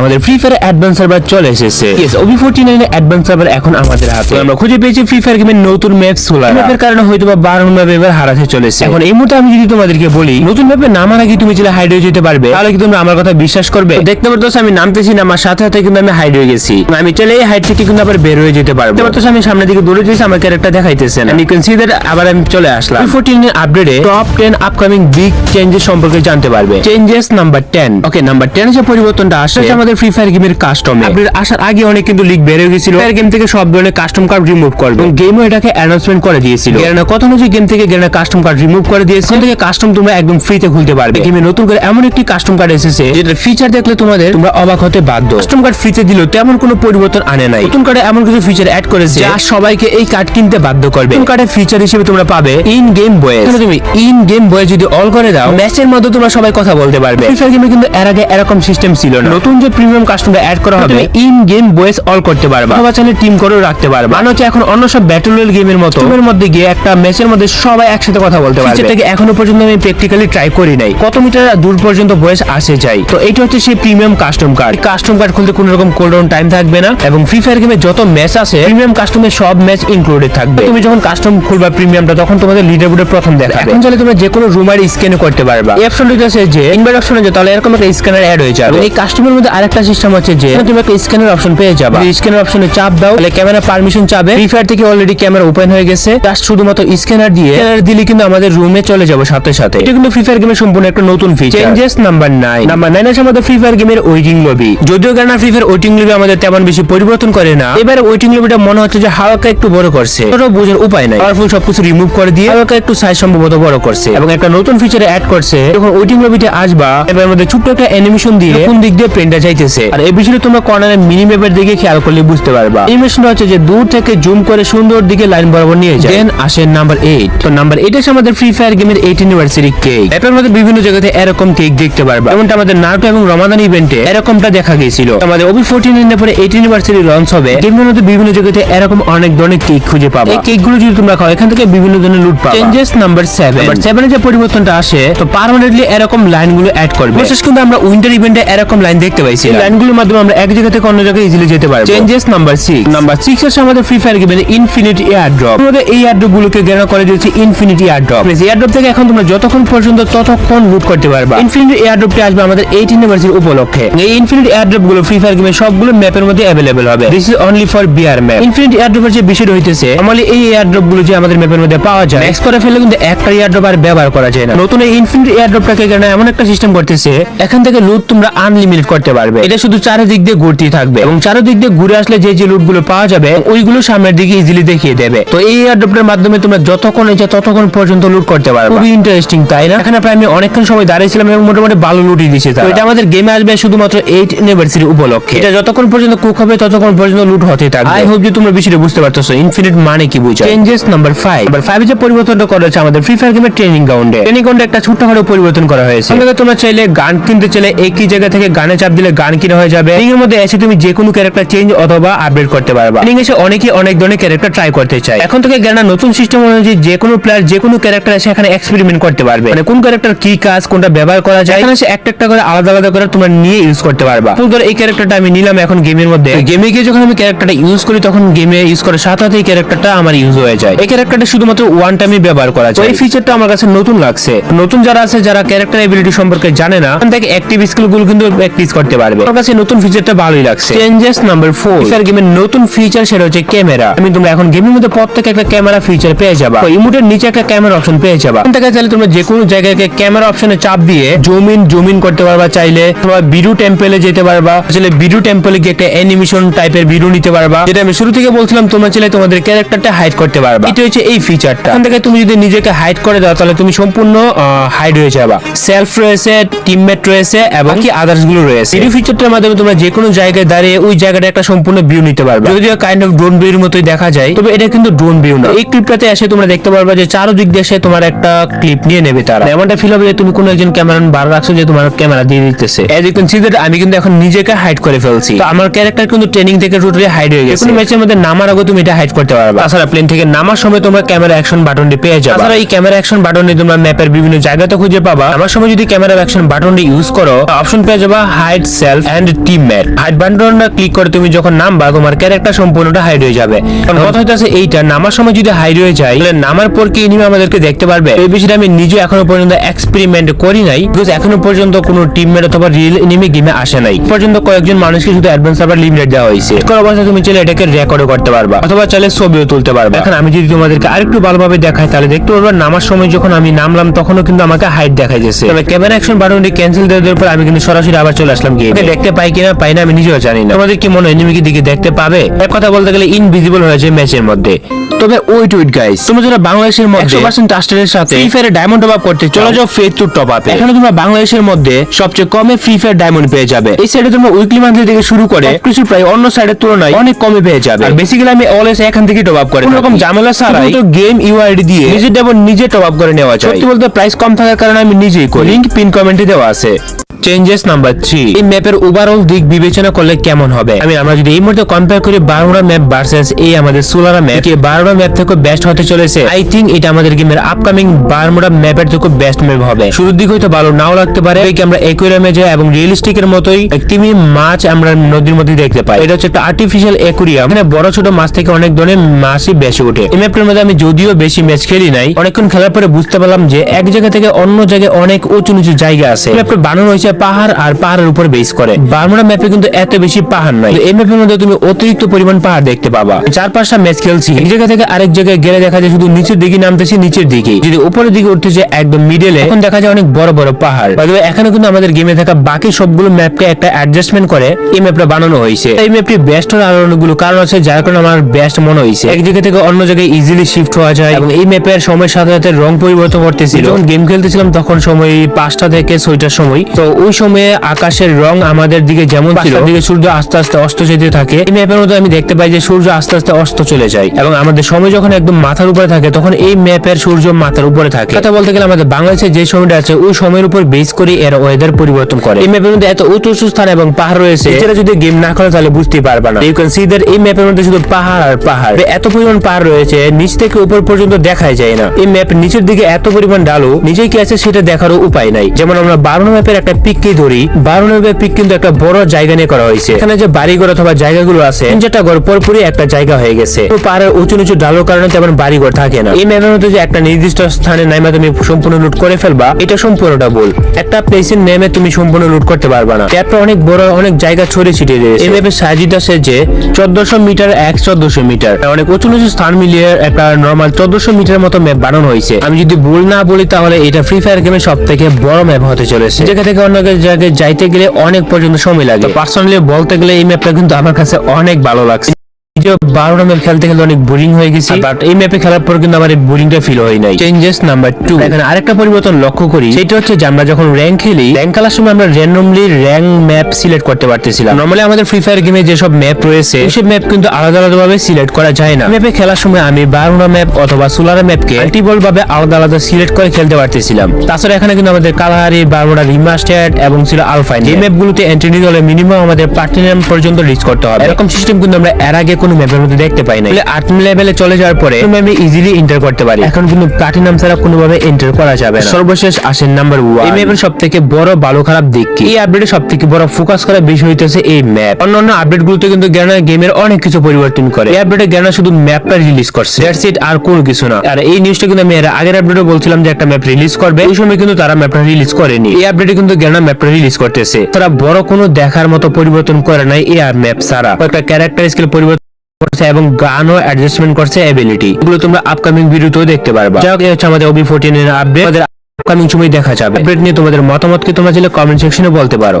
আমাদের free fire advance server চলে এসেছে। ইয়েস ওবি ফোরটি নাইনের অ্যাডভান্স সার্ভার এখন আমাদের হাতে। আমরা খুঁজে পেয়েছি ফ্রি ফায়ার গেমের নতুন ম্যাপ সোলার ম্যাপের কারণে হয়তো বা বারো ম্যাপ এবার হারাতে চলেছে। এখন এই মুহূর্তে আমি যদি তোমাদেরকে বলি নতুন ম্যাপে নামার আগে তুমি যদি হাইড হয়ে যেতে পারবে। তাহলে কি তোমরা আমার কথা বিশ্বাস করবে? দেখতে পারতো আমি নামতেছি না আমার সাথে সাথে কিন্তু আমি হাইড হয়ে গেছি আমি চলে এই হাইড থেকে কিন্তু আবার বের হয়ে যেতে পারব। দেখতে পারতো আমি সামনের দিকে দৌড়ে যেছি আমার ক্যারেক্টার দেখাইতেছে না। সি দ্যাট আবার আমি চলে আসলাম। ফোরটিন এর আপডেটে top ten upcoming big changes সম্পর্কে জানতে পারবে। Changes number ten okay number ten যে পরিবর্তনটা আসে সেটা আমাদের ফ্রি ফায়ার গেমের কাস্টম আপডেট আসার আগে অনেক কিন্তু লিক হয়ে গেছিল। ফায়ার গেম থেকে সব ধরনের কাস্টম কার্ড রিমুভ করবে। এবং গেমও এটাকে অ্যানাউন্সমেন্ট করে দিয়েছিল। গেরানা কথা অনুযায়ী গেম থেকে গেরানা কাস্টম কার্ড রিমুভ করে দিয়েছে। থেকে কাস্টম তোমরা একদম ফ্রিতে খুলতে পারবে। গেমে নতুন করে এমন একটি কাস্টম কার্ড এসেছে যেটা ফিচার দেখলে তোমাদের তোমরা অবাক হতে বাধ্য। কাস্টম কার্ড ফ্রিতে দিল তেমন কোনো পরিবর্তন আনে নাই। নতুন কার্ডে এমন কিছু ফিচার অ্যাড করেছে যা সবাইকে এই কার্ড কিনতে বাধ্য করবে। নতুন কার্ডের ফিচার হিসেবে তোমরা পাবে ইন গেম বয়েস তুমি ইন গেম বয়েস যদি অল করে দাও ম্যাচের মধ্যে তোমরা সবাই কথা বলতে পারবে। ফ্রি ফায়ার গেমে কিন্তু এর আগে এরকম সিস্টেম ছিল না। নতুন যে প্রিমিয়াম কাস্টমার অ্যাড করা হবে ইন গেম বয়েস অল করতে পারবা। অথবা চাইলে টিম করেও রাখতে পারবা। মানে হচ্ছে এখন অন্য সব ব্যাটল রয়্যাল গেমের মতো টিমের মধ্যে গিয়ে একটা ম্যাচের মধ্যে সবাই একসাথে কথা বলতে পারবে। ফিচারটাকে এখনও পর্যন্ত আমি প্র্যাকটিক্যালি ট্রাই করি নাই। কত মিটার দূর পর্যন্ত বয়স আসে যায়। তো এটা হচ্ছে সেই premium custom card custom card খুলতে কোনো রকম কোল্ড ডাউন টাইম থাকবে না এবং ফ্রি ফায়ার গেমে যত ম্যাচ আছে প্রিমিয়াম কাস্টমের সব ম্যাচ ইনক্লুডেড থাকবে। তুমি যখন কাস্টম খুলবা প্রিমিয়ামটা তখন তোমাদের লিডার বোর্ডে প্রথম দেখাবে এখন চাইলে তোমরা যে কোনো রুমার স্ক্যানও করতে পারবা। এই অপশনটা আছে যে ইনভাইট অপশনে যে তাহলে এরকম একটা স্ক্যানার অ্যাড হয়ে যাবে। এই কাস্টমের মধ্যে আরেকটা সিস্টেম হচ্ছে যে তুমি একটা স্ক্যানার অপশন পেয়ে যাবে। স্ক্যানার অপশনে চাপ দাও তাহলে ক্যামেরা পারমিশন চাবে। ফ্রি ফায়ার থেকে অলরেডি ক্যামেরা ওপেন হয়ে গেছে। জাস্ট শুধুমাত্র স্ক্যানার দিয়ে স্ক্যানার দিলে কিন্তু আমাদের রুমে চলে যাব সাথে সাথে। এটা কিন্তু ফ্রি ফায়ার গেমের সম্পূর্ণ একটা নতুন feature changes number nine number nine আছে আমাদের ফ্রি ফায়ার গেমের ওয়েটিং লবি যদিও কেন ফ্রি ফায়ার ওয়েটিং লবি আমাদের তেমন বেশি পরিবর্তন করে না। এবার ওয়েটিং লবিটা মনে হচ্ছে যে হালকা একটু বড় করছে। ওটা বোঝার উপায় নাই। পাওয়ারফুল সবকিছু রিমুভ করে দিয়ে হালকা একটু সাইজ সম্ভবত বড় করছে। এবং একটা নতুন ফিচার অ্যাড করছে। যখন ওয়েটিং লবিতে আসবা এবার মধ্যে ছোট্ট একটা অ্যানিমেশন দিয়ে কোন দিক দিয়ে পেনটা যাইতেছে আর এই বিষয়ে তোমরা কর্নারের মিনি ম্যাপের দিকে খেয়াল করলে বুঝতে পারবা। অ্যানিমেশনটা হচ্ছে যে দূর থেকে জুম করে সুন্দর দিকে লাইন বরাবর নিয়ে যায়। দেন আসে নাম্বার এইট তো নাম্বার এইট আছে আমাদের ফ্রি ফায়ার গেমের এইট ইউনিভার্সিটি কেক এটার মধ্যে বিভিন্ন জায়গাতে এরকম কেক দেখতে পারবা। যেমনটা আমাদের নারুটো এবং রমাদান ইভেন্টে এরকমটা দেখা গিয়েছিল। আমাদের ওবি ফোরটিন এর পরে এইট ইউনিভার্সিটি লঞ্চ হবে। গেমের মধ্যে বিভিন্ন জায়গাতে এরকম অনেক ধরনের কেক খুঁজে পাবা। এই কেকগুলো যদি তোমরা খাও, এখান থেকে বিভিন্ন ধরনের লুট পাবা। চেঞ্জেস নাম্বার সেভেন নাম্বার সেভেনে যে পরিবর্তনটা আসে, তো পার্মানেন্টলি এরকম লাইনগুলো অ্যাড করবে। বিশেষ কিন্তু আমরা উইন্টার ইভেন্টে এরকম লাইন দেখতে পাইছি। এই লাইনগুলোর মাধ্যমে আমরা এক জায়গা থেকে অন্য জায়গায় ইজিলি যেতে পারব। Changes number six number six আছে আমাদের ফ্রি ফায়ার গেমের ইনফিনিটি এয়ার ড্রপ আমাদের এই এয়ার ড্রপ গুলোকে গেনা করে দিয়েছে infinity air drop air drop থেকে এখন তোমরা যতক্ষণ পর্যন্ত ততক্ষণ লুট করতে পারবা। ইনফিনিটি এয়ার ড্রপটি আসবে আমাদের এইট ইউনিভার্সিটি উপলক্ষে। এই ইনফিনিটি এয়ার ড্রপগুলো ফ্রি ফায়ার গেমের সবগুলো ম্যাপের মধ্যে অ্যাভেলেবল হবে। This is only for BR map infinity air ড্রপের যে বিষয় হইতেছে আমাদের এই এয়ার ড্রপগুলো যে আমাদের ম্যাপের মধ্যে পাওয়া যায় ম্যাক্স করে ফেলে কিন্তু একটা এয়ার ড্রপ আর ব্যবহার করা যায় না। নতুন এই ইনফিনিটি এয়ার ড্রপটাকে কেন এমন একটা সিস্টেম করতেছে এখান থেকে লুট তোমরা আনলিমিটেড করতে পারবে। এটা শুধু চারিদিক দিয়ে ঘুরতেই থাকবে। এবং চারিদিক দিয়ে ঘুরে আসলে যে যে লুটগুলো পাওয়া যাবে ওইগুলো সামনের দিকে ইজিলি দেখিয়ে দেবে। তো এই এয়ার ড্রপটার মাধ্যমে তোমরা যতক্ষণ ইচ্ছা ততক্ষণ পর্যন্ত লুট করতে পারবে। খুবই ইন্টারেস্টিং তাই না? এখানে প্রায় আমি অনেকক্ষণ সময় দাঁড়িয়েছিলাম এবং মোটামুটি ভালো লুটই দিয়েছে তো এটা আমাদের গেমে আসবে শুধুমাত্র এইট ইউনিভার্সিটি উপলক্ষে। এটা যতক্ষণ পর্যন্ত কুক হবে ততক্ষণ পর্যন্ত লুট হতে থাকবে। আই হোপ যে তোমরা বিষয়টা বুঝতে পারতেছো। ইনফিনিট মানে কি বুঝছ changes number five number five যে পরিবর্তনটা করা হয়েছে আমাদের ফ্রি ফায়ার গেমের ট্রেনিং গ্রাউন্ডে ট্রেনিং গ্রাউন্ডে একটা ছোটখাটো পরিবর্তন করা হয়েছে। তোমরা চাইলে গান কিনতে চাইলে একই জায়গা থেকে গানে চাপ দিলে গান কিনা হয়ে যাবে। এর মধ্যে এসে তুমি যে কোনো ক্যারেক্টার চেঞ্জ অথবা আপডেট করতে পারবা। ট্রেনিং এসে অনেকেই অনেক ধরনের ক্যারেক্টার ট্রাই করতে চায়। এখন থেকে জ্ঞানা নতুন সিস্টেম অনুযায়ী যে কোনো প্লেয়ার যে কোনো ক্যারেক্টার এখানে এক্সপেরিমেন্ট করতে পারবে। মানে কোন ক্যারেক্টার কি কাজ, কোনটা ব্যবহার করা যায়, এখানে একটা একটা করে আলাদা আলাদা করে তোমরা নিয়ে ইউজ করতে পারবা। ধর এই ক্যারেক্টারটা আমি নিলাম এখন গেমের মধ্যে। গেমে গিয়ে যখন আমি ক্যারেক্টারটা ইউজ করি, তখন গেমে ইউজ করার সাথে সাথে এই ক্যারেক্টারটা আমার ইউজ হয়ে যায়। এই ক্যারেক্টারটা শুধুমাত্র ওয়ান টাইমে ব্যবহার করা যায়। এই ফিচারটা আমার কাছে নতুন লাগছে। নতুন যারা আছে, যারা ক্যারেক্টার এবিলিটি সম্পর্কে জানে না থেকে অ্যাক্টিভ স্কিলগুলো কিন্তু প্র্যাকটিস করতে পারবে। আমার কাছে নতুন ফিচারটা ভালোই লাগছে। চেঞ্জেস নাম্বার ফোর ফিচার গেমের নতুন ফিচার সেটা হচ্ছে ক্যামেরা। আমি তোমরা এখন গেমের মধ্যে প্রত্যেক একটা ক্যামেরা ফিচার পেয়ে যাবা। ইমোটের নিচে একটা ক্যামেরা অপশন পেয়ে যাবা। এখান থেকে চাইলে তোমরা যে কোনো জায়গায় ক্যামেরা অপশনে চাপ দিয়ে জুম ইন জুম ইন করতে পারবা চাইলে। তোমরা বিডু টেম্পলে যেতে পারবা। চাইলে বিডু টেম্পলে গিয়ে একটা অ্যানিমেশন টাইপের ভিডিও নিতে পারবা। যেটা আমি শুরু থেকে বলছিলাম তোমরা চাইলে তোমাদের ক্যারেক্টারটা হাইড করতে পারবা। এটা হচ্ছে এই ফিচারটা এখান থেকে তুমি যদি নিজেকে হাইড করে দাও তাহলে তুমি সম্পূর্ণ হাইড হয়ে যাবা। সেলফ রয়েছে টিমমেট রয়েছে এবং কি আদার্সগুলো রয়েছে। ফিচারটার মাধ্যমে তোমরা যে কোনো জায়গায় দাঁড়িয়ে ওই জায়গাটা একটা সম্পূর্ণ ভিউ নিতে পারবে। যদিও কাইন্ড অফ ড্রোন ভিউর মতোই দেখা যায় তবে এটা কিন্তু ড্রোন ভিউ না। এই ক্লিপটাতে এসে তোমরা দেখতে পারবা যে চারদিক দিয়ে এসে তোমার একটা ক্লিপ নিয়ে নেবে তারা। এমনটা ফিল হবে যে তুমি কোনো একজন ক্যামেরাম্যান বার রাখছো যে তোমার ক্যামেরা দিয়ে দিতেছে। As you can see that আমি কিন্তু এখন নিজেকে হাইড করে ফেলছি। তো আমার ক্যারেক্টার কিন্তু ট্রেনিং থেকে টোটালি হাইড হয়ে গেছে। কোনো ম্যাচের মধ্যে নামার আগে তুমি এটা হাইড করতে পারবে। তাছাড়া প্লেন থেকে নামার সময় তোমরা ক্যামেরা অ্যাকশন বাটনটি পেয়ে যাবে। তাছাড়া এই ক্যামেরা অ্যাকশন বাটনটি তোমরা ম্যাপের বিভিন্ন জায়গাতে খুঁজে পাবা। আমার সময় যদি ক্যামেরা অ্যাকশন বাটনটি ইউজ করো অপশন পেয়ে যাবা hide self and teammate hide বাটনটা ক্লিক করে তুমি যখন নামবা তোমার ক্যারেক্টার সম্পূর্ণটা হাইড হয়ে যাবে। কারণ কথা হইতাছে এইটা নামার সময় যদি হাইড হয়ে যায় তাহলে নামার পর কি এনিমি আমাদেরকে দেখতে পারবে? এই বিষয়টা আমি নিজে এখনও পর্যন্ত এক্সপেরিমেন্ট করি নাই বিকজ এখনও পর্যন্ত কোনো টিমমেট অথবা রিয়েল এনিমি গেমে আসে নাই। পর্যন্ত কয়েকজন মানুষকে শুধু অ্যাডভান্স সার্ভার লিমিটেড দেওয়া হয়েছে। করার অবস্থায় তুমি চাইলে এটাকে রেকর্ডও করতে পারবা অথবা চাইলে ছবিও তুলতে পারবা। এখন আমি যদি তোমাদেরকে আরেকটু ভালোভাবে দেখাই তাহলে দেখতে পারবা নামার সময় যখন আমি নামলাম তখনও কিন্তু আমাকে হাইট দেখা যাচ্ছে তবে ক্যামেরা অ্যাকশন বাটনটি ক্যান্সেল দেওয়ার পর আমি কিন্তু সরাসরি আবার চলে আসলাম গিয়ে দেখতে পাই কিনা পাই না আমি নিজেও জানি না। তোমাদের কি মনে হয় এনিমিকে দিকে দেখতে পাবে? এক কথা বলতে গেলে ইনভিজিবল হয়েছে ম্যাচের মধ্যে। তবে ওয়েট ওয়েট গাইস তোমরা যারা বাংলাদেশের মধ্যে 100% ট্রাস্টের সাথে ফ্রি ফায়ারে ডায়মন্ড টপ আপ করতে চলে যাও ফেথ টু টপ আপে এখানে তোমরা বাংলাদেশের মধ্যে সবচেয়ে কমে ফ্রি ফায়ার ডায়মন্ড পেয়ে যাবে। এই সাইডে তোমরা উইকলি মান্থলি থেকে শুরু করে কিছু প্রায় অন্য সাইডের তুলনায় অনেক কমে পেয়ে যাবে। আর বেসিক্যালি আমি অলওয়েজ এখান থেকে টপ আপ করে কোনো রকম ঝামেলা ছাড়াই তো গেম ইউআইডি দিয়ে নিজের ডায়মন্ড নিজে টপ আপ করে নেওয়া যায়। সত্যি বলতে প্রাইস কম থাকার কারণে আমি নিজেই করি। লিংক পিন কমেন্টে দেওয়া আছে। চেঞ্জেস নাম্বার থ্রি এই ম্যাপের ওভারঅল দিক বিবেচনা করলে কেমন হবে? আমি আমরা যদি এই মুহূর্তে কম্পেয়ার করি বারোটা ম্যাপ ভার্সেস এই আমাদের সোলারা ম্যাপ কি বারোটা ম্যাপ থেকে বেস্ট হতে চলেছে। আই থিঙ্ক এটা আমাদের গেমের আপকামিং বারোটা ম্যাপের থেকে বেস্ট ম্যাপ হবে। শুরুর দিক হয়তো ভালো নাও লাগতে পারে। আমরা একুয়ারিয়ামে যাই এবং রিয়েলিস্টিক এর মতোই একটিমি মাছ আমরা নদীর মধ্যে দেখতে পাই। এটা হচ্ছে একটা আর্টিফিশিয়াল একুরিয়াম এখানে বড় ছোট মাছ থেকে অনেক ধরনের মাছই বেশি ওঠে। এই ম্যাপটার মধ্যে আমি যদিও বেশি ম্যাচ খেলি নাই। অনেকক্ষণ খেলার পরে বুঝতে পারলাম যে এক জায়গা থেকে অন্য জায়গায় অনেক উঁচু নিচু জায়গা আছে। ম্যাপটা বানানো হয়েছে পাহাড় আর পাহাড়ের উপর বেস করে। বারমুডা ম্যাপে কিন্তু এত বেশি পাহাড় নাই এই ম্যাপের মধ্যে তুমি অতিরিক্ত পরিমাণ পাহাড় দেখতে পাবা। চার পাঁচটা ম্যাচ খেলছি। এক জায়গা থেকে আরেক জায়গায় গেলে দেখা যায় শুধু নিচের দিকে নামতেছি, নিচের দিকে যদি উপরের দিকে উঠতেছে একদম মিডলে এখন দেখা যায় অনেক বড় বড় পাহাড়। এখানে কিন্তু আমাদের গেমে থাকা বাকি সবগুলো ম্যাপকে একটা অ্যাডজাস্টমেন্ট করে এই ম্যাপটা বানানো হয়েছে। এই ম্যাপটি বেস্ট আরও অনেকগুলো কারণ আছে, যার কারণে আমার বেস্ট মনে হয়েছে। এক জায়গা থেকে অন্য জায়গায় ইজিলি শিফট হওয়া যায় এবং এই ম্যাপের সময়ের সাথে সাথে রং পরিবর্তন করতেছিল। যখন গেম খেলতেছিলাম, তখন সময় পাঁচটা থেকে ছয়টার সময়। তো ওই সময়ে আকাশের রং আমাদের দিকে যেমন ছিল দিকে সূর্য আস্তে আস্তে অস্ত যেতে থাকে। এই ম্যাপের মধ্যে আমি দেখতে পাই যে সূর্য আস্তে আস্তে অস্ত চলে যায় এবং আমাদের সময় যখন একদম মাথার উপরে থাকে তখন এই ম্যাপের সূর্য মাথার উপরে থাকে। কথা বলতে গেলে আমাদের বাংলাদেশে যে সময়টা আছে ওই সময়ের উপর বেস করে এর ওয়েদার পরিবর্তন করে। এই ম্যাপের মধ্যে এত উঁচু উঁচু স্থান এবং পাহাড় রয়েছে যেটা যদি গেম না করে তাহলে বুঝতেই পারবা না। ইউ ক্যান সি দ্যাট এই ম্যাপের মধ্যে শুধু পাহাড় আর পাহাড়। এত পরিমাণ পাহাড় রয়েছে নিচ থেকে উপর পর্যন্ত দেখাই যায় না। এই ম্যাপ নিচের দিকে এত পরিমাণ ডালো নিচে কি আছে সেটা দেখারও উপায় নাই। যেমন আমরা বারো ম্যাপের একটা পিককে ধরি। বারো ম্যাপের পিক কিন্তু একটা বড় জায়গা নিয়ে করা হয়েছে। এখানে যে বাড়িঘর অথবা জায়গাগুলো আছে চারটা ঘর পরপরই একটা জায়গা হয়ে গেছে। তো পাহাড়ের উঁচু নিচু ডালোর কারণে তেমন বাড়িঘর থাকে না। এই ম্যাপের মধ্যে যে একটা নির্দিষ্ট স্থানে নাইমা তুমি সম্পূর্ণ লুট করে ফেলবা, এটা সম্পূর্ণটা ভুল। একটা প্লেসের নেমে তুমি সম্পূর্ণ লুট করতে পারবা না। ম্যাপটা অনেক বড়, অনেক জায়গা ছড়িয়ে ছিটিয়ে রয়েছে এই ম্যাপের সাইজ আছে যে চোদ্দশো মিটার এক চোদ্দশো মিটার। অনেক উঁচু নিচু স্থান মিলিয়ে একটা নর্মাল চোদ্দশো মিটার মতো ম্যাপ বানানো হয়েছে। আমি যদি ভুল না বলি, তাহলে এটা ফ্রি ফায়ার গেমের সব থেকে বড় ম্যাপ হতে চলেছে। জায়গা থেকে জায়গায় যাইতে গেলে অনেক পর্যন্ত সময় লাগে। পার্সোনালি বলতে গেলে এই ম্যাপটা কিন্তু আমার কাছে অনেক ভালো লাগছে। যদিও বারোটা ম্যাপ খেলতে খেলতে অনেক বোরিং হয়ে গেছি। বাট এই ম্যাপে খেলার পর কিন্তু আমার এই বোরিংটা ফিল হয় নাই। চেঞ্জেস নাম্বার টু এখানে আরেকটা পরিবর্তন লক্ষ্য করি। সেটা হচ্ছে যে আমরা যখন র্যাঙ্ক খেলি র্যাঙ্ক খেলার সময় আমরা র্যান্ডমলি র্যাঙ্ক ম্যাপ সিলেক্ট করতে পারতেছিলাম। নর্মালি আমাদের ফ্রি ফায়ার গেমে যেসব ম্যাপ রয়েছে সেই ম্যাপ কিন্তু আলাদা আলাদা ভাবে সিলেক্ট করা যায় না। ম্যাপে খেলার সময় আমি বারোটা ম্যাপ অথবা সোলার ম্যাপকে মাল্টিপল ভাবে আলাদা আলাদা সিলেক্ট করে খেলতে পারতেছিলাম। তাছাড়া এখানে কিন্তু আমাদের কালাহারি বারোটা রিমাস্টার্ড এবং ছিল আলফাইন এই ম্যাপগুলোতে এন্ট্রি নিতে হলে মিনিমাম আমাদের প্লাটিনাম পর্যন্ত রিচ করতে হবে। এরকম সিস্টেম কিন্তু আমরা এর আগে কোনো ম্যাপের মধ্যে দেখতে পাই না আট লেভেলে চলে যাওয়ার পরে তুমি আমি ইজিলি এন্টার করতে পারি। এখন কিন্তু প্লাটিনাম ছাড়া কোনোভাবে এন্টার করা যাবে না। সর্বশেষ আসেন নাম্বার ওয়ান এই ম্যাপের সব থেকে বড় ভালো খারাপ দিক কি? এই আপডেটে সব থেকে বড় ফোকাস করা বিষয় হইতেছে এই ম্যাপ অন্যান্য আপডেট গুলোতে কিন্তু গ্যানা গেমের অনেক কিছু পরিবর্তন করে। এই আপডেটে গ্যানা শুধু ম্যাপটা রিলিজ করছে। দ্যাটস ইট আর কোনো কিছু না। আর এই নিউজটা কিন্তু আমি আগের আপডেটে বলছিলাম যে একটা ম্যাপ রিলিজ করবে। ওই সময় কিন্তু তারা ম্যাপটা রিলিজ করেনি। এই আপডেটে কিন্তু গ্যানা ম্যাপটা রিলিজ করতেছে। তারা বড় কোনো দেখার মতো পরিবর্তন করে নাই এই ম্যাপ ছাড়া। একটা ক্যারেক্টার স্কিল পরিবর্তন করছে এবং গানও অ্যাডজাস্টমেন্ট করছে এবিলিটি এগুলো তোমরা আপকামিং ভিডিওতেও দেখতে পারবা। যাই হোক, এই হচ্ছে আমাদের ওবি ফোরটিন এর আপডেট আপকামিং সময় দেখা যাবে। আপডেট নিয়ে তোমাদের মতামতকে তোমরা চাইলে কমেন্ট সেকশনে বলতে পারো।